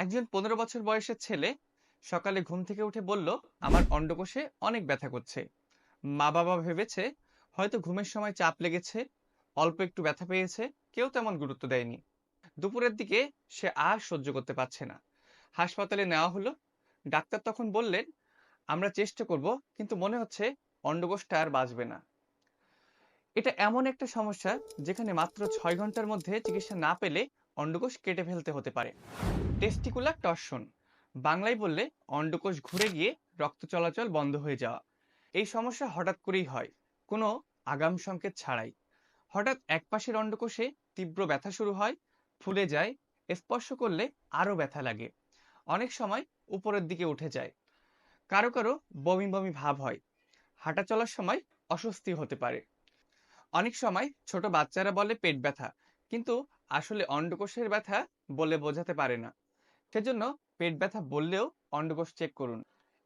একজন পনেরো বছর বয়সের ছেলে সকালে ঘুম থেকে উঠে বলল, আমার অন্ডকোষে অনেক ব্যথা করছে। মা বাবা ভেবেছে হয়তো ঘুমের সময় চাপ লেগেছে, অল্প একটু ব্যথা পেয়েছে, কেউ তেমন গুরুত্ব দেয়নি। দুপুরের দিকে সে আর সহ্য করতে পারছে না। হাসপাতালে নেওয়া হলো। ডাক্তার তখন বললেন, আমরা চেষ্টা করব, কিন্তু মনে হচ্ছে অন্ডকোষটা আর বাঁচবে না। এটা এমন একটা সমস্যা যেখানে মাত্র ছয় ঘণ্টার মধ্যে চিকিৎসা না পেলে অন্ডকোষ কেটে ফেলতে হতে পারে। Testicular torsion. বাংলায় বললে অন্ডকোষ ঘুরে গিয়ে রক্ত চলাচল বন্ধ হয়ে যাওয়া। এই সমস্যা হঠাৎ করেই হয়, কোনো আগাম সংকেত ছাড়াই। হঠাৎ এক পাশের অন্ডকোষে তীব্র ব্যথা শুরু হয়, ফুলে যায়, স্পর্শ করলে আরও ব্যথা লাগে। অনেক সময় উপরের দিকে উঠে যায়। কারও কারও বমি বমি ভাব হয়। হাঁটা চলার সময় অস্বস্তি হতে পারে। অনেক সময় ছোট বাচ্চারা বলে পেট ব্যথা, কিন্তু আসলে অন্ডকোষের ব্যথা বলে বোঝাতে পারে না। সেজন্য পেট ব্যথা বললেও অন্ডকোষ চেক করুন।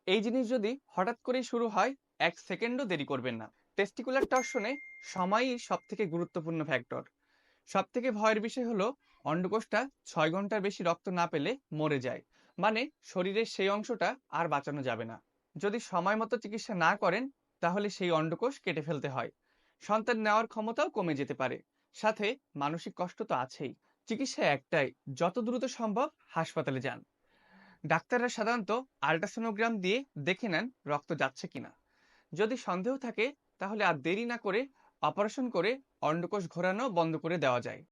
এই জিনিস যদি হঠাৎ করেই শুরু হয়, এক সেকেন্ডও দেরি করবেন না। টেস্টিকুলার টর্শনে সময়ই সব থেকে গুরুত্বপূর্ণ ফ্যাক্টর সব থেকে ভয়ের বিষয় হলো, অন্ডকোষটা ছয় ঘণ্টার বেশি রক্ত না পেলে মরে যায়। মানে শরীরের সেই অংশটা আর বাঁচানো যাবে না। যদি সময় মতো চিকিৎসা না করেন, তাহলে সেই অন্ডকোষ কেটে ফেলতে হয়। সন্তান নেওয়ার ক্ষমতাও কমে যেতে পারে। সাথে মানসিক কষ্ট তো আছেই। চিকিৎসা একটাই, যত দ্রুত সম্ভব হাসপাতালে যান। ডাক্তাররা সাধারণত আল্ট্রাসোনোগ্রাম দিয়ে দেখে নেন রক্ত যাচ্ছে কিনা। যদি সন্দেহ থাকে, তাহলে আর দেরি না করে অপারেশন করে অন্ডকোষ ঘোরানো বন্ধ করে দেওয়া যায়।